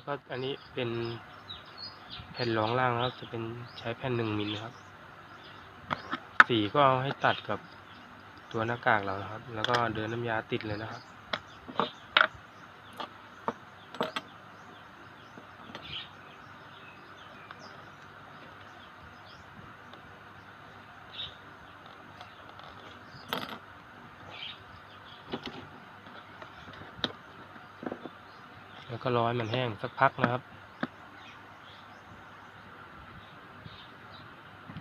แล้วก็อันนี้เป็นแผ่นรองล่างนะครับ จะเป็นใช้แผ่นหนึ่งมิลนะครับ สีก็เอาให้ตัดกับตัวหน้ากากเราครับ แล้วก็เดินน้ำยาติดเลยนะครับ แล้วก็รอให้มันแห้งสักพักนะครับ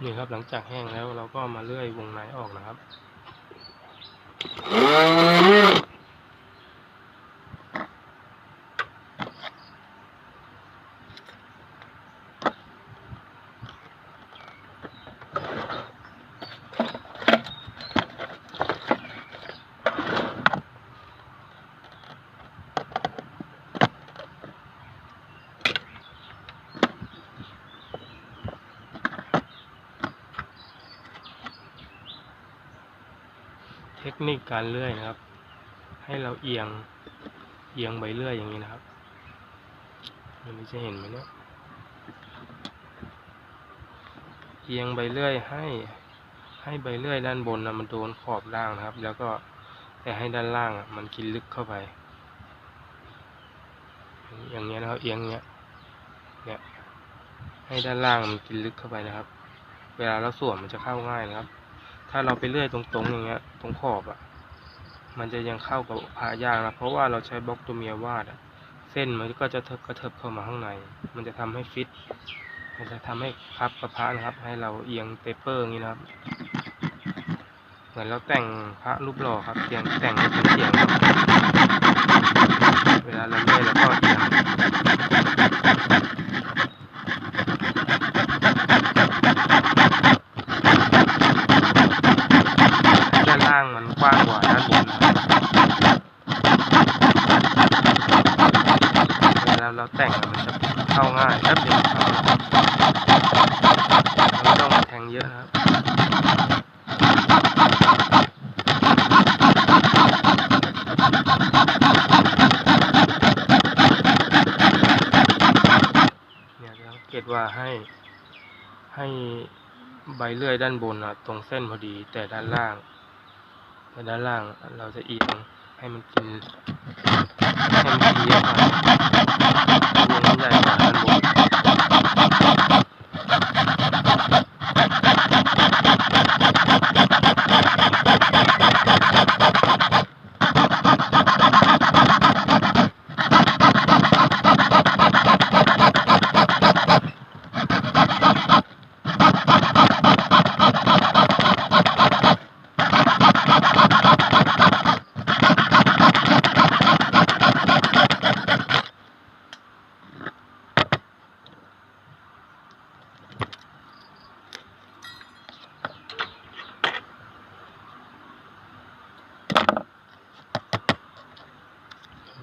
นี่ครับหลังจากแห้งแล้วเราก็มาเลื่อยวงในออกนะครับ เทคนิคการเลื่อยนะครับ ให้เราเอียงเอียงใบเลื่อยอย่างนี้นะครับอันจะเห็นไหมเนี่ยเอียงใบเลื่อยให้ให้ใบเลื่อยด้านบนนะมันโดนขอบล่างนะครับ แล้วก็แต่ให้ด้านล่างมันกินลึกเข้าไป อย่างเงี้ยนะครับเอียงเงี้ยเนี่ยให้ด้านล่างมันกินลึกเข้าไปนะครับ เวลาเราสวมมันจะเข้าง่ายนะครับ ถ้าเราไปเลื่อยตรงๆอย่างเงี้ย ตรงขอบอะ่ะ มันจะยังเข้ากับพายากนะเพราะว่าเราใช้บล็อกตัวเมียวาดอะเส้นมันก็จะกระเถิบเข้ามาข้างใน มันจะทำให้ฟิต มันจะทำให้พับกระพระนะครับ ให้เราเอียงเปเปอร์อย่างนี้นะครับเหมือนเราแต่งพระรูปหล่อครับเตียงแต่งเป็นเสียงครับเวลาเราเลื่อยเราก็เอียง ด้านล่างมันกว้างกว่าด้านบนนะครับ เวลาเราแต่งมันจะเข้าง่ายแป๊บเดียวเราไม่ต้องแทงเยอะครับเนี่ยสังเกตว่าให้ให้ใบเลื่อยด้านบนอะตรงเส้นพอดีแต่ด้านล่างแต่ด้านล่างเราจะเอียงให้มันกินให้มันกินเยอะกว่าวงมันใหญ่กว่าด้านบน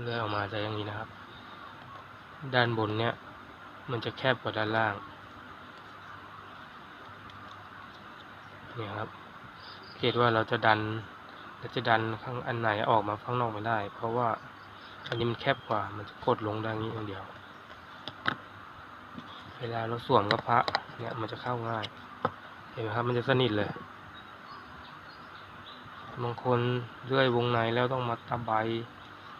เลื่อยออกมาจะอย่างนี้นะครับ ด้านบนเนี่ย มันจะแคบกว่าด้านล่างเนี่ยครับเกตว่าเราจะดันเราจะดันข้างอันไหนออกมาข้างนอกไม่ได้ เพราะว่าอันนี้มันแคบกว่า มันจะกดลงได้อย่างนี้อย่างเดียว เวลาเราสวมกับพะเนี่ยมันจะเข้าง่าย เห็นไหมครับ มันจะสนิทเลย บางคนเลื่อยวงในแล้วต้องมาตะไบ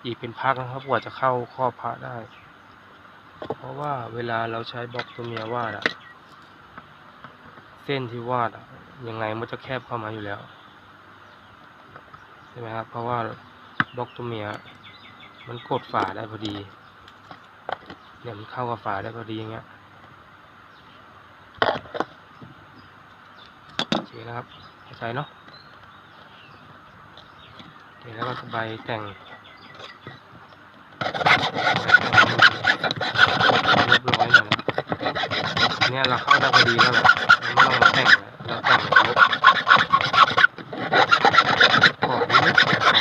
อีกเป็นพักนะครับกว่าจะเข้าข้อพระได้ เพราะว่าเวลาเราใช้บล็อกตัวเมียวาดอะเส้นที่วาดอะยังไงมันจะแคบเข้ามาอยู่แล้วใช่ไหมครับ เพราะว่าบล็อกตัวเมีย มันกดฝาได้พอดีเนี่ยมันเข้ากับฝาได้พอดีอย่างเงี้ยโอเคนะครับเข้าใจเนาะโอเคแล้วก็สบายแต่ง เนี่ยเราเข้าได้พอดีแล้วแหละเราไม่ต้องมาแต่งแล้วเราแต่งลบขอนิดนึงพอ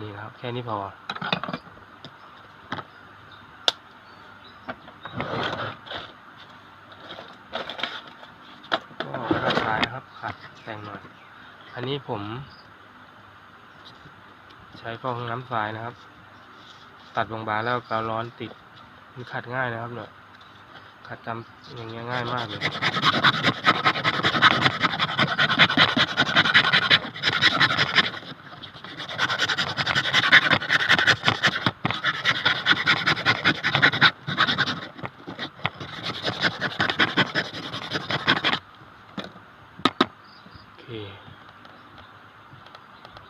นี่ครับ แค่นี้พอก็กระชายครับขัดแต่งหน่อย อันนี้ผม ใช้ฟองน้ำทรายนะครับ ตัดบางๆแล้วกาวร้อนติดมันขัดง่ายนะครับเนี่ยขัดจำอย่างเงี้ยง่ายมากเลย